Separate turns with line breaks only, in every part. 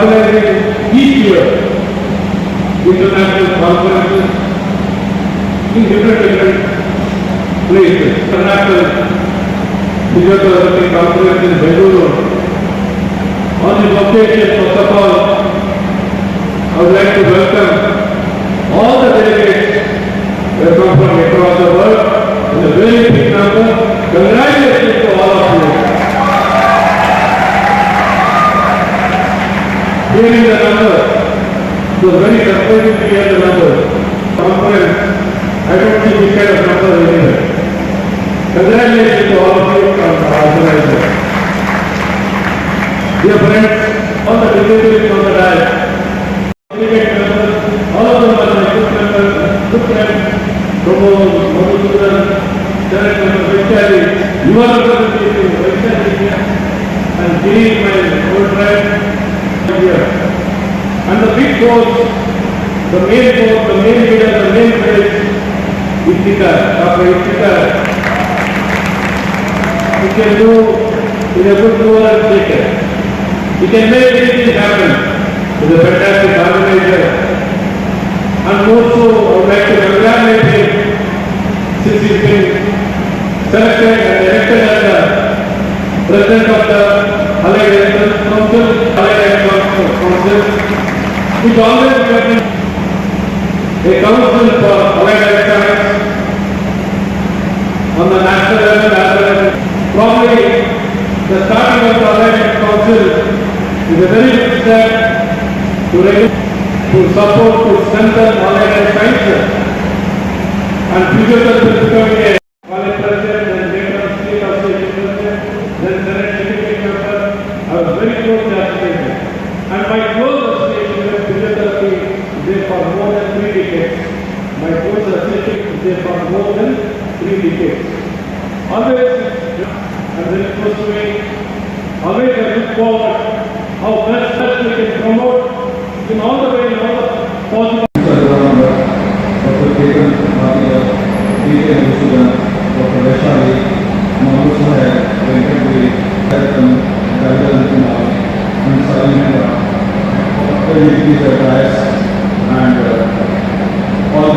It's been organizing each year international conferences in different different places. International Physiotherapy Conference in Bengaluru. On this occasion, first of all, it very surprising to hear the number. Conference, I don't this kind of number anywhere. Congratulations to all of you from organizers. Dear friends, all the dignitaries on the dais, delegate members, all of them are my good members, good friends, Pramod, Madhusudan, Senate member Vaishali, you are representing Vaishali and Giri, my old friend, here. And big the main force, the main leader, the main face, Itika, Dr. Itika. He can do in a good mover and shaker. He can make anything happen. He's a fantastic organizer. And also, I would like to congratulate him since he's been selected and elected as the president of the Allied Elections Council, Allied Elections Council, which always been a council for Allied Electronics on the national level as probably the starting of the Allied Council is a very good step to to support, to strengthen Allied sciences and physiotherapy is becoming My poets are associated there for more than three decades. Always, and then pursuing. always I look forward how best, best we can promote in all the ways, all the possible.
Dr. Dr. Dr. And uh,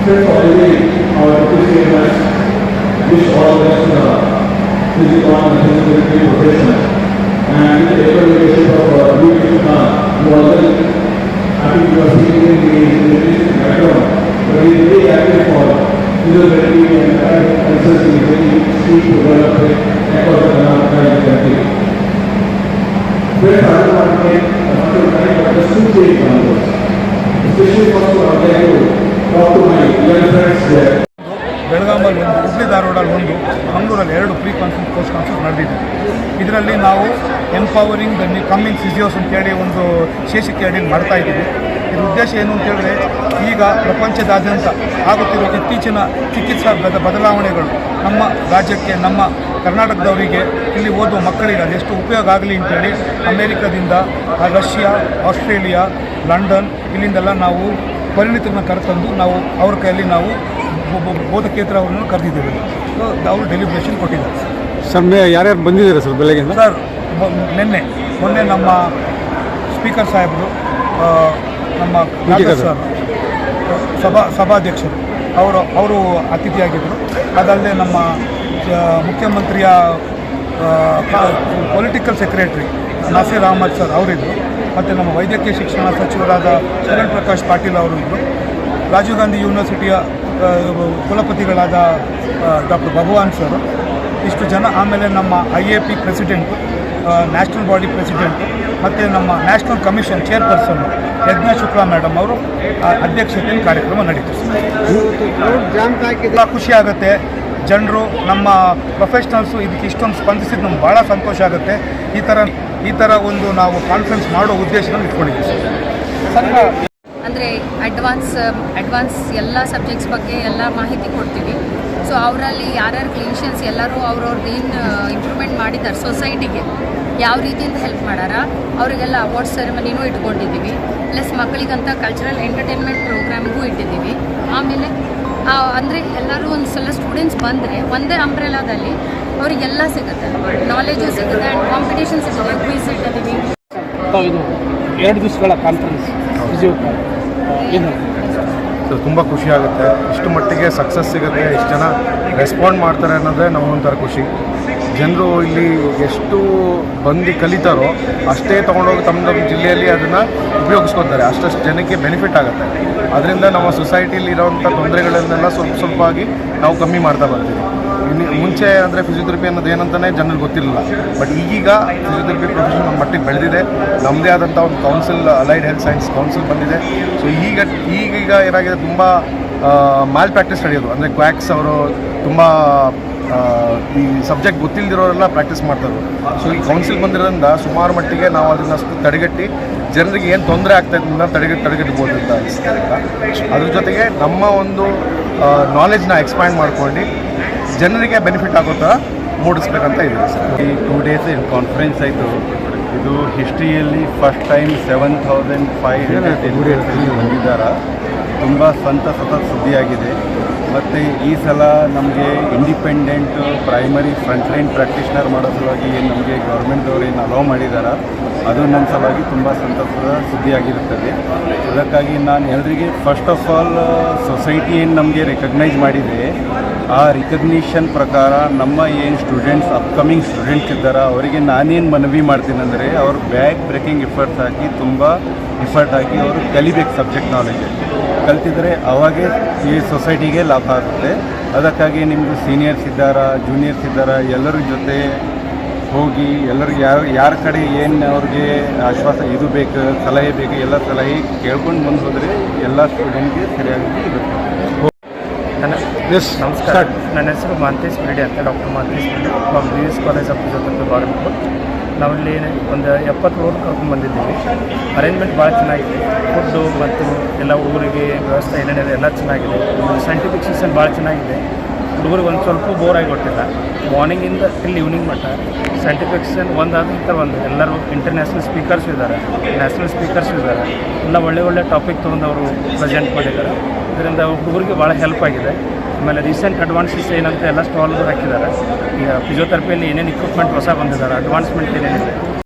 Of all, our us, wish all the the physical and physical profession. And the leadership of uh, Luke Khan, who happy to have seen in the education background, but he is very active for physiotherapy and research in very steep to develop across the country. Friends, I want to take a lot of time, but just two three examples. Especially first I would
ಬೆಳಗಾಮಲ್ಲಿ ಒಂದು ಹುಬ್ಳಿ ಧಾರವಾಡಲ್ಲಿ ಒಂದು, ಮಂಗಳೂರಲ್ಲಿ ಎರಡು pre conference post conference ನಡೆದಿದೆ. ಇದರಲ್ಲಿ ನಾವು empowering the coming physios ಅಂತೇಳಿ ಒಂದು ಶೀರ್ಷಿಕೆ ಅಡಿಯಲ್ಲಿ ಮಾಡ್ತಾ ಇದ್ದೀವಿ. ಇದರ ಉದ್ದೇಶ ಏನು ಅಂತ ಹೇಳಿದ್ರೆ, ಈಗ ಪ್ರಪಂಚದಾದ್ಯಂತ ಆಗುತ್ತಿರುವ ಇತ್ತೀಚಿನ ಚಿಕಿತ್ಸಾ ಬದ, ಬದಲಾವಣೆಗಳು ನಮ್ಮ ರಾಜ್ಯಕ್ಕೆ, ನಮ್ಮ ಕರ್ನಾಟಕದವರಿಗೆ ಇಲ್ಲಿ ಓದುವ ಮಕ್ಕಳಿಗೆ ಅದೆಷ್ಟು ಉಪಯೋಗ ಆಗಲಿ ಅಂತೇಳಿ ಅಮೇರಿಕದಿಂದ ರಷ್ಯಾ, ಆಸ್ಟ್ರೇಲಿಯಾ, ಲಂಡನ್, ಇಲ್ಲಿಂದೆಲ್ಲ ನಾವು ಪರಿಣಿತರನ್ನ ಕರೆತಂದು ನಾವು ಅವ್ರ ಕೈಯಲ್ಲಿ ನಾವು ಬೋಧಕೇತರ ಅವರನ್ನು ಕರೆದಿದ್ದೇವೆ. ಸೊ ಅವರು ಡೆಲಿಬ್ರೇಷನ್ ಕೊಟ್ಟಿದ್ದಾರೆ.
ಸರ್ ಮೇ ಯಾರ್ಯಾರು ಬಂದಿದ್ದೀರಾ ಸರ್ ಬೆಳಗ್ಗೆ?
ಸರ್ ನಿನ್ನೆ ಮೊನ್ನೆ ನಮ್ಮ ಸ್ಪೀಕರ್ ಸಾಹೇಬರು ನಮ್ಮ ಸರ್ ಸಭಾ ಸಭಾಧ್ಯಕ್ಷರು ಅವರು ಅವರು ಅತಿಥಿಯಾಗಿದ್ದರು. ಅದಲ್ಲದೆ ನಮ್ಮ ಮುಖ್ಯಮಂತ್ರಿಯ political secretary Nasir Ahmed sir ಅವರಿದ್ದರು. ಮತ್ತು ನಮ್ಮ ವೈದ್ಯಕೀಯ ಶಿಕ್ಷಣ ಸಚಿವರಾದ ಚರಣ್ ಪ್ರಕಾಶ್ ಪಾಟೀಲ್ ಅವರು ಇದ್ದರು ರಾಜೀವ್ ಗಾಂಧಿ ಯೂನಿವರ್ಸಿಟಿಯ ಕುಲಪತಿಗಳಾದ ಡಾಕ್ಟರ್ ಭಗವಾನ್ ಸರ್. ಇಷ್ಟು ಜನ ಆಮೇಲೆ ನಮ್ಮ I A P president national body president ಮತ್ತು ನಮ್ಮ national commission chairperson Yajna Shukla madam ಅವರು ಅಧ್ಯಕ್ಷತೆ ಕಾರ್ಯಕ್ರಮ ನಡೀತು. ತುಂಬ ಖುಷಿ ಆಗುತ್ತೆ. ಜನರು ನಮ್ಮ ಪ್ರೊಫೆಷ್ನಲ್ಸು ಇದಕ್ಕೆ ಇಷ್ಟೊಂದು ಸ್ಪಂದಿಸಿದ್ದು ನಮ್ಗೆ ಭಾಳ ಸಂತೋಷ ಆಗುತ್ತೆ. ಈ ಥರ ಈ ಥರ ಒಂದು ನಾವು ಕಾನ್ಫರೆನ್ಸ್ ಮಾಡೋ ಉದ್ದೇಶವನ್ನು ಇಟ್ಕೊಂಡಿದ್ದೀವಿ
ಅಂದ್ರೆ ಅಡ್ವಾನ್ಸ್ ಅಡ್ವಾನ್ಸ್ ಎಲ್ಲ ಸಬ್ಜೆಕ್ಟ್ಸ್ ಬಗ್ಗೆ ಎಲ್ಲ ಮಾಹಿತಿ ಕೊಡ್ತೀವಿ. ಸೊ ಅವರಲ್ಲಿ ಯಾರ್ಯಾರು ಕ್ಲಿನಿಷಿಯನ್ಸ್ ಎಲ್ಲರೂ ಅವ್ರವ್ರದ್ದು ಏನು ಇಂಪ್ರೂವ್ಮೆಂಟ್ ಮಾಡಿದ್ದಾರೆ ಸೊಸೈಟಿಗೆ ಯಾವ ರೀತಿಯಿಂದ ಹೆಲ್ಪ್ ಮಾಡಾರ, ಅವರಿಗೆಲ್ಲ ಅವಾರ್ಡ್ ಸೆರೆಮನಿನೂ ಇಟ್ಕೊಂಡಿದ್ದೀವಿ. ಪ್ಲಸ್ ಮಕ್ಕಳಿಗಂತ ಕಲ್ಚರಲ್ ಎಂಟರ್ಟೈನ್ಮೆಂಟ್ ಪ್ರೋಗ್ರಾಮ್ಗೂ ಇಟ್ಟಿದ್ದೀವಿ. ಆಮೇಲೆ ಅಂದರೆ ಎಲ್ಲರೂ ಒಂದು ಸಲ ಸ್ಟೂಡೆಂಟ್ಸ್ ಬಂದರೆ, ಒಂದೇ ಅಂಬ್ರೆಲಾದಲ್ಲಿ ಅವರಿಗೆಲ್ಲ ಸಿಗುತ್ತೆ. ನಾಲೆಜು ಸಿಗುತ್ತೆ ಆ್ಯಂಡ್ ಕಾಂಪಿಟೇಷನ್ ಸಿಗುತ್ತೆ. ಕ್ವಿಸ್ ಇಟ್ಟಿದ್ದೀವಿ.
ಇದು ಎರಡು ದಿವಸಗಳ ಕಾನ್ಫರೆನ್ಸ್ ಏನು?
ಸೊ ತುಂಬ ಖುಷಿ ಆಗುತ್ತೆ. ಇಷ್ಟು ಮಟ್ಟಿಗೆ ಸಕ್ಸಸ್ ಸಿಗುತ್ತೆ. ಎಷ್ಟು ಜನ ರೆಸ್ಪಾಂಡ್ ಮಾಡ್ತಾರೆ ಅನ್ನೋದೇ ನಮಗೊಂಥರ ಖುಷಿ. ಜನರು ಇಲ್ಲಿ ಎಷ್ಟು ಬಂದು ಕಲಿತಾರೋ ಅಷ್ಟೇ ತೊಗೊಂಡೋಗಿ ತಮ್ಮ ನಮ್ಮ ಜಿಲ್ಲೆಯಲ್ಲಿ ಅದನ್ನು ಉಪಯೋಗಿಸ್ಕೊತಾರೆ. ಅಷ್ಟಷ್ಟು ಜನಕ್ಕೆ ಬೆನಿಫಿಟ್ ಆಗುತ್ತೆ. ಅದರಿಂದ ನಮ್ಮ ಸೊಸೈಟಿಯಲ್ಲಿ ಇರೋವಂಥ ತೊಂದರೆಗಳನ್ನೆಲ್ಲ ಸ್ವಲ್ಪ ಸ್ವಲ್ಪವಾಗಿ ನಾವು ಕಮ್ಮಿ ಮಾಡ್ತಾ ಬರ್ತೀವಿ ಮುಂಚೆ ಅಂದರೆ ಫಿಸಿಯೋಥೆರಪಿ ಅನ್ನೋದು ಏನಂತಲೇ ಜನರಿಗೆ ಗೊತ್ತಿರಲಿಲ್ಲ. ಬಟ್ ಈಗೀಗ ಫಿಸಿಯೋಥೆರಪಿ ಪ್ರೊಫೆಷನ್ ನಮ್ಮ ಮಟ್ಟಿಗೆ ಬೆಳೆದಿದೆ. ನಮ್ಮದೇ ಆದಂಥ ಒಂದು council allied health science council ಬಂದಿದೆ. ಸೊ ಈಗ ಈಗೀಗ ಏನಾಗಿದೆ ತುಂಬ ಮಾಲ್ ಪ್ರಾಕ್ಟೀಸ್ ನಡೆಯೋದು. ಅಂದರೆ ಕ್ವಾಕ್ಸ್ ಅವರು ತುಂಬ ಈ ಸಬ್ಜೆಕ್ಟ್ ಗೊತ್ತಿಲ್ಲದಿರೋರೆಲ್ಲ ಪ್ರಾಕ್ಟೀಸ್ ಮಾಡ್ತಾರೆ. ಸೊ ಈ ಕೌನ್ಸಿಲ್ ಬಂದಿರೋದ್ರಿಂದ ಸುಮಾರು ಮಟ್ಟಿಗೆ ನಾವು ಅದನ್ನು ತಡೆಗಟ್ಟಿ ಜನರಿಗೆ ಏನು ತೊಂದರೆ ಆಗ್ತಾ ಇದ್ದ ತಡೆಗಟ್ಟಿ ತಡೆಗಟ್ಟಬೋದು ಅಂತ ಅನಿಸ್ತಾ ಅದ್ರ ಜೊತೆಗೆ ನಮ್ಮ ಒಂದು ನಾಲೆಜ್ನ ಎಕ್ಸ್ಪ್ಯಾಂಡ್ ಮಾಡ್ಕೊಂಡು ಜನರಿಗೆ ಬೆನಿಫಿಟ್ ಆಗೋ ಥರ ಮೂಡಿಸ್ಬೇಕಂತ ಇದೆ ಸರ್.
ಈ ಟೂ ಡೇಸ್ ಇಲ್ಲಿ ಕಾನ್ಫರೆನ್ಸ್ ಆಯಿತು. ಇದು ಹಿಸ್ಟ್ರಿಯಲ್ಲಿ first time seven thousand five hundred ಬಂದಿದ್ದಾರೆ? ತುಂಬ ಸಂತಸದ ಸುದ್ದಿಯಾಗಿದೆ. ಮತ್ತು ಈ ಸಲ ನಮಗೆ independent primary front line practitioner ಮಾಡೋ ಸಲುವಾಗಿ ಏನು ನಮಗೆ ಗೌರ್ಮೆಂಟ್ದವ್ರು ಏನು ಅಲೋ ಮಾಡಿದ್ದಾರೆ ಅದು ನಮ್ಮ ಸಲುವಾಗಿ ತುಂಬ ಸಂತಸದ ಸುದ್ದಿಯಾಗಿರುತ್ತದೆ. ಅದಕ್ಕಾಗಿ ನಾನು ಎಲ್ರಿಗೆ ಫಸ್ಟ್ ಆಫ್ ಆಲ್ ಸೊಸೈಟಿ ಏನು ನಮಗೆ ರೆಕಗ್ನೈಸ್ ಮಾಡಿದೆ ಆ ರಿಕಗ್ನಿಷನ್ ಪ್ರಕಾರ ನಮ್ಮ ಏನು ಸ್ಟೂಡೆಂಟ್ಸ್ ಅಪ್ಕಮಿಂಗ್ ಸ್ಟೂಡೆಂಟ್ಸ್ ಇದ್ದಾರೆ, ಅವರಿಗೆ ನಾನೇನು ಮನವಿ ಮಾಡ್ತೀನಿ ಅಂದರೆ, ಅವರು ಬ್ಯಾಕ್ ಬ್ರೇಕಿಂಗ್ ಎಫರ್ಟ್ಸ್ ಹಾಕಿ, ತುಂಬ ಎಫರ್ಟ್ ಹಾಕಿ ಅವರು ಕಲಿಬೇಕು ಸಬ್ಜೆಕ್ಟ್ ನಾಲೆಜ್ ಕಲ್ತಿದ್ರೆ ಅವಾಗೇ ಈ ಸೊಸೈಟಿಗೆ ಲಾಭ ಆಗುತ್ತೆ. ಅದಕ್ಕಾಗಿ ನಿಮ್ಮದು ಸೀನಿಯರ್ಸ್ ಇದ್ದಾರಾ ಜೂನಿಯರ್ಸ್ ಇದ್ದಾರಾ, ಎಲ್ಲರ ಜೊತೆ ಹೋಗಿ ಎಲ್ಲರಿಗೆ ಯಾರು ಯಾರ ಕಡೆ ಏನು ಅವ್ರಿಗೆ ಆಶ್ವಾಸ ಇದು ಬೇಕು ಸಲಹೆ ಬೇಕು ಎಲ್ಲ ಸಲಹೆ ಕೇಳ್ಕೊಂಡು ಬಂದು ಹೋದರೆ ಎಲ್ಲ ಸ್ಟೂಡೆಂಟ್ಗೆ ಸರಿಯಾಗಿ ಇರುತ್ತೆ.
ನಮಸ್ಕಾರ. ನನ್ನ ಹೆಸರು ಮಾಂತೇಶ್ ಬಿಡಿ ಅಂತ ಡಾಕ್ಟರ್ ಮಾಂತೇಶ್ ಬಿಡಿ ನಮ್ಮ B S college of physiotherapy Bagalkot ನಾವಿಲ್ಲಿ ಒಂದು ಎಪ್ಪತ್ತು ರೋಡ್ ಕರ್ಕೊಂಡು ಬಂದಿದ್ದೀವಿ. ಅರೇಂಜ್ಮೆಂಟ್ ಭಾಳ ಚೆನ್ನಾಗಿದೆ. ಫುಡ್ಡು ಮತ್ತು ಎಲ್ಲ ಊರಿಗೆ ವ್ಯವಸ್ಥೆ ಏನೇನಿದೆ ಎಲ್ಲ ಚೆನ್ನಾಗಿದೆ. ಸೈಂಟಿಫಿಕ್ ಸೆಷನ್ ಭಾಳ ಚೆನ್ನಾಗಿದೆ. ಹುಡುಗರಿಗೆ ಒಂದು ಸ್ವಲ್ಪ ಬೋರ್ ಆಗಿಬಿಟ್ಟಿಲ್ಲ ಮಾರ್ನಿಂಗಿಂದ ಫಿಲ್ ಈವ್ನಿಂಗ್ ಮಟ್ಟ ಸೈಂಟಿಫಿಕ್ಸನ್ ಒಂದಾದಂಥ ಒಂದು. ಎಲ್ಲರೂ ಇಂಟರ್ನ್ಯಾಷನಲ್ ಸ್ಪೀಕರ್ಸ್ ಇದ್ದಾರೆ. ನ್ಯಾಷನಲ್ ಸ್ಪೀಕರ್ಸ್ ಇದ್ದಾರೆ. ಎಲ್ಲ ಒಳ್ಳೆ ಒಳ್ಳೆ ಟಾಪಿಕ್ ತೊಗೊಂಡು ಅವರು ಪ್ರೆಸೆಂಟ್ ಮಾಡಿದ್ದಾರೆ. ಇದರಿಂದ ಹುಡುಗರಿಗೆ ಭಾಳ ಹೆಲ್ಪ್ ಆಗಿದೆ. ಆಮೇಲೆ ರೀಸೆಂಟ್ ಅಡ್ವಾನ್ಸಸ್ ಏನಂತ ಎಲ್ಲ ಸ್ಟಾಲ್ಗಳು ಹಾಕಿದ್ದಾರೆ. ಈಗ ಫಿಸಿಯೋಥೆರಪಿಯಲ್ಲಿ ಏನೇನು ಇಕ್ವಿಪ್ಮೆಂಟ್ ಹೊಸ ಬಂದಿದ್ದಾರೆ ಅಡ್ವಾನ್ಸ್ಮೆಂಟ್ ಏನೇನಿದೆ